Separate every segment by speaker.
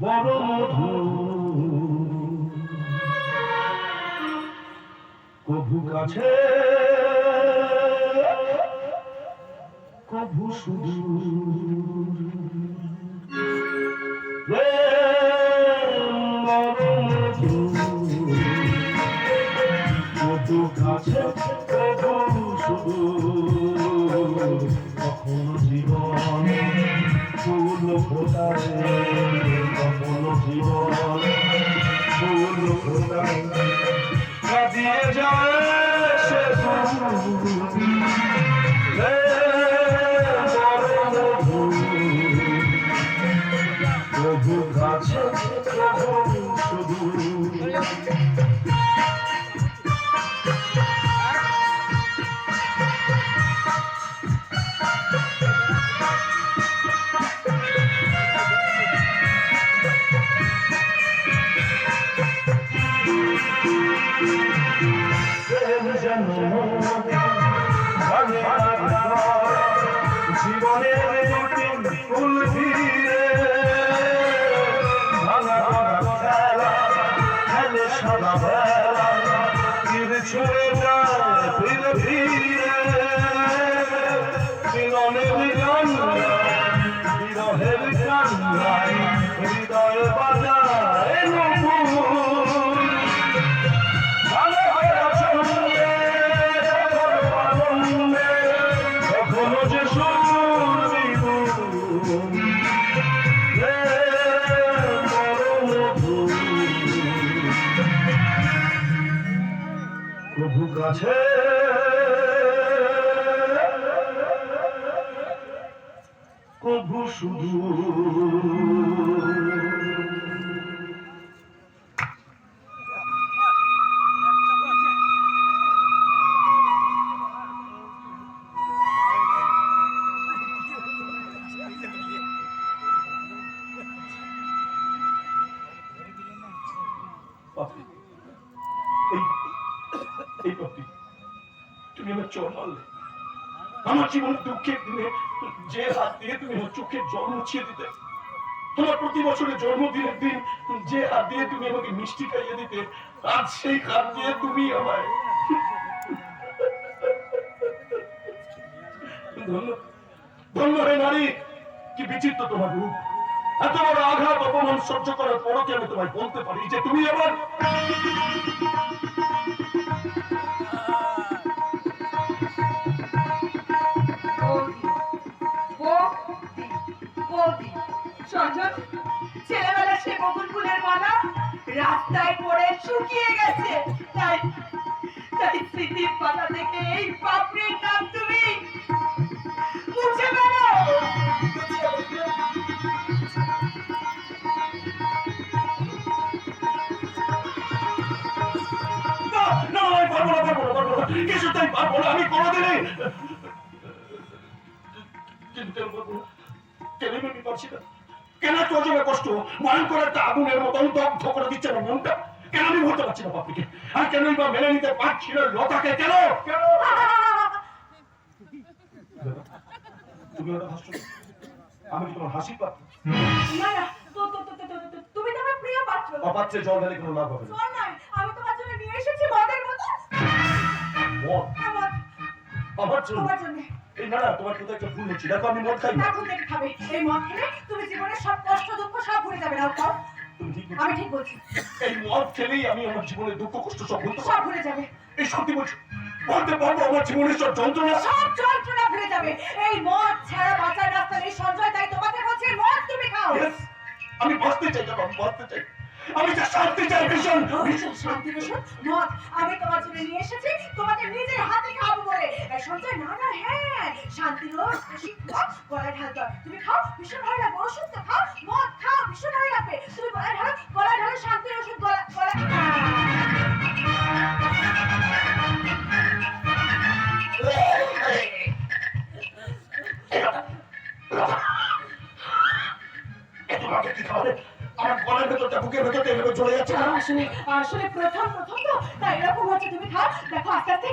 Speaker 1: বড় মধু কভু কাছে কভু সুদূর বড় মধু ফুল। ছুঁয়ে যায় ফিরে ফিরে প্রভু কাছে। প্রভু শুধু তুমি আমার চোখ জীবনের দুঃখের দিনে যে হাত দিয়ে তুমি আমার চোখের জল মুছিয়ে দিতে। তোমার প্রতি বছরের জন্মদিনের দিন যে হাত দিয়ে তুমি আমাকে মিষ্টি খাইয়ে দিতে। আজ সেই হাত দিয়ে তুমি আমায় ধন্য নারী, কি বিচিত্র তোমার রূপ। এত বড় আঘাত, অপমান সহ্য করার পরও কি আমি তোমায় বলতে পারি যে তুমি আমার
Speaker 2: সজন ছেলেবেলা সে বকুল ফুলের মালা রাস্তায় পড়ে শুকিয়ে গেছে। তাই তাই স্মৃতির পাতা থেকে এই পাপড়ির নাম তুমি মুছে
Speaker 1: না কিছুতেই পারব না, আমি কোনোদিনই। চিনতে পারব না কেন আমি পারছি না? কেন অজবে কষ্ট? ভয়ঙ্কর একটা আগুনের মতন দগ্ধ করে দিচ্ছে না মনটা। কেন আমি বলতে পারছি না পাপিকে? আর কেনই বা মেনে নিতে পারছি না লতাকে? কেন? কেন? তুমি ওটা হাসছো আমি তোমার হাসি পাত্র?
Speaker 2: না না তো তুমি আমার প্রিয় পাত্র।
Speaker 1: অপাত্রে জল ঢালে কোনো লাভ হবে না।
Speaker 2: আমি তোমার জন্য নিয়ে এসেছি মদের মতো।
Speaker 1: মদ?
Speaker 2: আমার
Speaker 1: জন্য?
Speaker 2: জন্য।
Speaker 1: এই না না তোমার কথা একটা ভুল হচ্ছে। দেখো আমি মদ খাই না।
Speaker 2: এখন থেকে খাবে। এই মদ খেলে তুমি জীবনের সব কষ্ট দুঃখ সব ভুলে যাবে না খাও। আমি ঠিক বলছি।
Speaker 1: এই মদ খেলেই আমি আমার জীবনের দুঃখ কষ্ট সব ভুলতে
Speaker 2: সব ভুলে যাবে।
Speaker 1: এই সত্যি বলছি বলতে পারব আমার জীবনের সব যন্ত্রণা।
Speaker 2: সব যন্ত্রণা ভুলে যাবে। এই মদ ছাড়া বাঁচার রাস্তা নেই সঞ্জয় তাই তোমাকে বলছে মদ তুমি খাও।
Speaker 1: আমি বাঁচতে চাই আমি বাঁচতে চাই। আমি তো শান্তি চাই, ভীষণ। ভীষণ
Speaker 2: শান্তি, ভীষণ। নট আমি তোমার জন্য নিয়ে এসেছি। তোমাকে নিজের হাতে খাব বলে। সঞ্জয়, না না হ্যাঁ। শান্তি রোজ মদ গলায় হয়। তুমি খাও, ভীষণ ভালো লাগবে ওষুধ তো খাও মদ খাও, ভীষণ ভালো লাগবে তুমি গলায় ঢালো গলায় ঢালো, শান্তির ওষুধ গলা গলায় আসলে আসলে প্রথম প্রথম তো তাই এরকম হচ্ছে, তুমি খাও, দেখো আস্তে আস্তে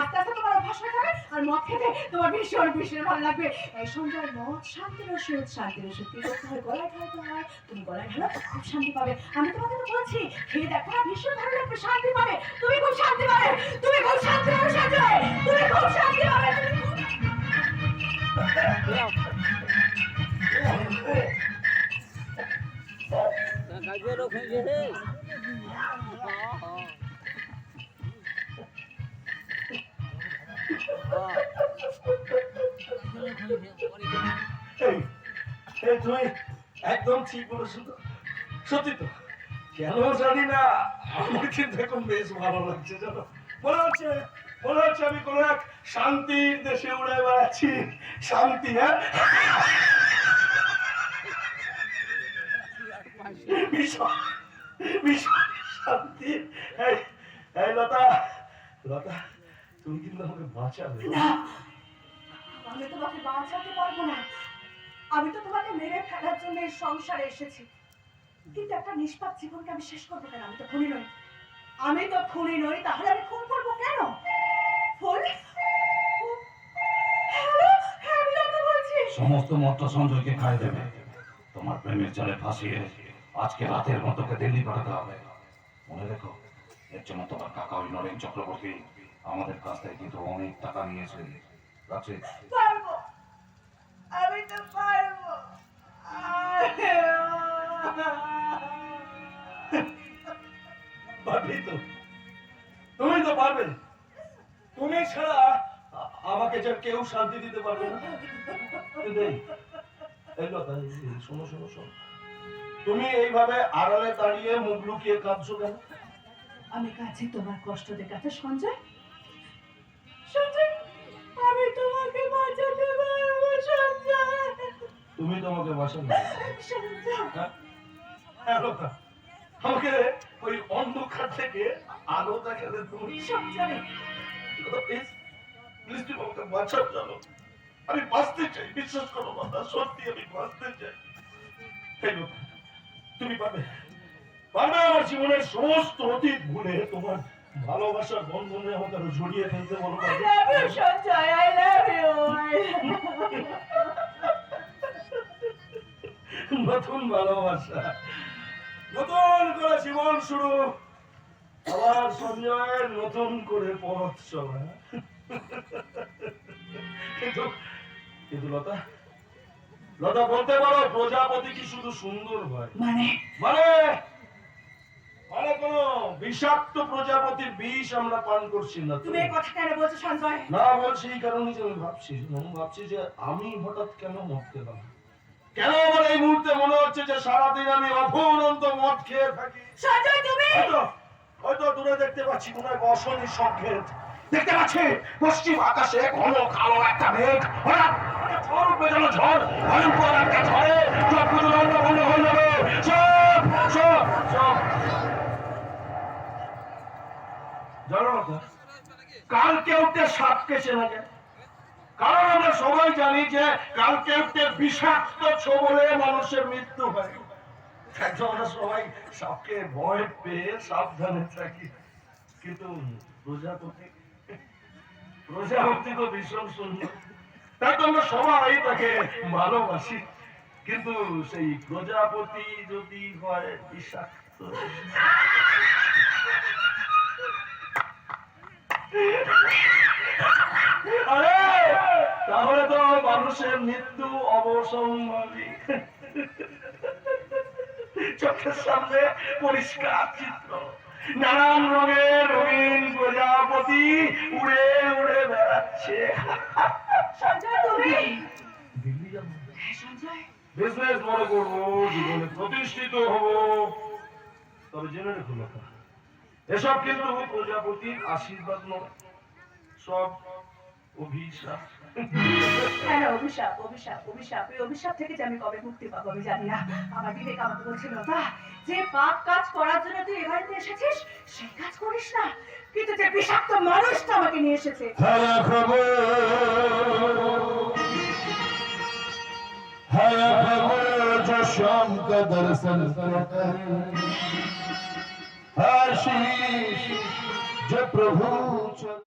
Speaker 2: আস্তে আস্তে তোমার অভ্যাস হয়ে যাবে, আর মদ খেতে তোমার ভীষণ ভীষণ ভালো লাগবে। এই সন্ধ্যার মদ শান্তির ওষুধ শান্তির ওষুধ কি করতে হয়, গলায় ঢালতে হয়, তুমি গলায় ঢালো খুব শান্তি পাবে। আমি তোমাকে তো বলছি খেয়ে দেখো না, ভীষণ ভালো লাগবে, শান্তি পাবে, তুমি খুব শান্তি পাবে, তুমি খুব শান্তি পাবে শান্তি পাবে, তুমি খুব
Speaker 3: কাজে লোক হয়ে
Speaker 1: একদম ঠিক বলেছ তো। সত্যি তো। কেন জানি না, আমার বেশ ভালো লাগছে, জানো। মনে হচ্ছে আমি কোনো এক শান্তির দেশে উড়ে বেড়াচ্ছি। শান্তি হ্যাঁ? ভীষণ ভীষণ শান্তি। এই লতা লতা, তুমি কিন্তু আমাকে বাঁচাবে।
Speaker 2: না আমি তোমাকে বাঁচাতে পারব না। আমি তো তোমাকে মেরে ফেলার জন্য এই সংসারে এসেছি। কিন্তু একটা নিষ্পাপ জীবনকে আমি শেষ করব কেন? আমি তো খুনি নই। আমি তো খুনি নই, তাহলে আমি খুন করব কেন? হ্যাঁ
Speaker 4: সমস্ত মতটা সঞ্জয়কে খাই দেবে। তোমার প্রেমের জালে ফাঁসিয়ে আজকে রাতের মতোকে দিল্লি পাঠাতে হবে। মনে রেখো, এর জন্য তোমার কাকা ওই নরেন চক্রবর্তী আমাদের কাছ থেকে কিন্তু অনেক টাকা নিয়েছে রাখছি
Speaker 2: পারব। আমি তো পারব।
Speaker 1: পারবি তো। তুমি তো পারবে তুমি ছাড়া আমাকে যে কেউ শান্তি দিতে পারবে না। শোনো শোনো শোনো। তুমি এইভাবে আড়ালে দাঁড়িয়ে মুখ লুকিয়ে কাঁদছো কেন?
Speaker 2: আমি কাছে তোমার কষ্ট দেখাতে সঞ্জয়। সঞ্জয় আমি তোমাকে বাঁচাতে পারব সঞ্জয়
Speaker 1: তুমি তো আমাকে
Speaker 2: সঞ্জয়
Speaker 1: হ্যাঁ আমাকে ওই অন্ধকার থেকে আলো দেখালে তুমি।
Speaker 2: সঞ্জয়
Speaker 1: প্লিজ প্লিজ তুমি আমাকে বাঁচাও জানো। আমি বাঁচতে চাই বিশ্বাস করো কথা সত্যি আমি বাঁচতে চাই। তুমি পারবে আমার জীবনের সমস্ত অতীত ভুলে তোমার ভালোবাসার জড়িয়ে ফেলতে বলো পারবে?
Speaker 2: love you, Sanjay I love you.
Speaker 1: নতুন ভালোবাসা। নতুন করে জীবন শুরু। আবার সঞ্জয়ের নতুন করে পথ চলা। কিন্তু কিন্তু লতা লতা বলতে পারো প্রজাপতি কি শুধু সুন্দর হয়?
Speaker 2: মানে?
Speaker 1: মানে? মানে কোন বিষাক্ত প্রজাপতির বিষ আমরা পান করছি না
Speaker 2: তুমি এই কথা কেন বলছো সঞ্জয়?
Speaker 1: না বলছি এই কারণে যে আমি ভাবছি আমি ভাবছি যে আমি হঠাৎ কেন মদ খেলাম? কেন আমার এই মুহূর্তে মনে হচ্ছে যে সারাদিন আমি অফুরন্ত মদ খেয়ে থাকি?
Speaker 2: সঞ্জয় তুমি?
Speaker 1: হয়তো দূরে দেখতে পাচ্ছি কোন এক অশনি সংকেত দেখতে পাচ্ছি পশ্চিম আকাশে ঘন কালো একটা মেঘ। হঠাৎ ঝড় উঠবে যেন ঝড় ভয়ঙ্কর একটা ঝড়ে। সব কিছু লন্ড ভন্ড হয়ে যাবে সব সব সব। কালকে উঠতে সাপকে চেনা যায় কারণ আমরা সবাই জানি যে কালকে উঠতে বিষাক্ত ছোবলে মানুষের মৃত্যু হয়। আমরা সাবধানে প্রজাপতি তো তাই তো আমরা ভালোবাসি। কিন্তু সেই প্রজাপতি যদি হয়, বিষাক্ত। আরে তাহলে তো মানুষের মৃত্যু অবসম্ভাবী চোখের সামনে পরিষ্কার চিত্র। নানান রঙের রঙিন প্রজাপতি উড়ে উড়ে বেড়াচ্ছে। যাব
Speaker 2: হ্যাঁ,
Speaker 1: বিজনেস বড় করব জীবনে প্রতিষ্ঠিত হব। তবে জেনে রেখো এসব কিন্তু প্রজাপতির আশীর্বাদ নয়। সব অভিশাপ।
Speaker 2: হ্যাঁ, হ্যাঁ অভিশাপ অভিশাপ অভিশাপ। অভিশাপ থেকে আমি কবে মুক্তি পাবো আমি জানি না। আমাকে বলছিল যে পাপ কাজ করার জন্য তুই এসেছিস সেই কাজ করিস না। কিন্তু যে বিষাক্ত মানুষটা আমাকে নিয়ে এসেছে।
Speaker 4: হ্যাঁ, হ্যাঁ, দর্শন आशीष जो प्रभु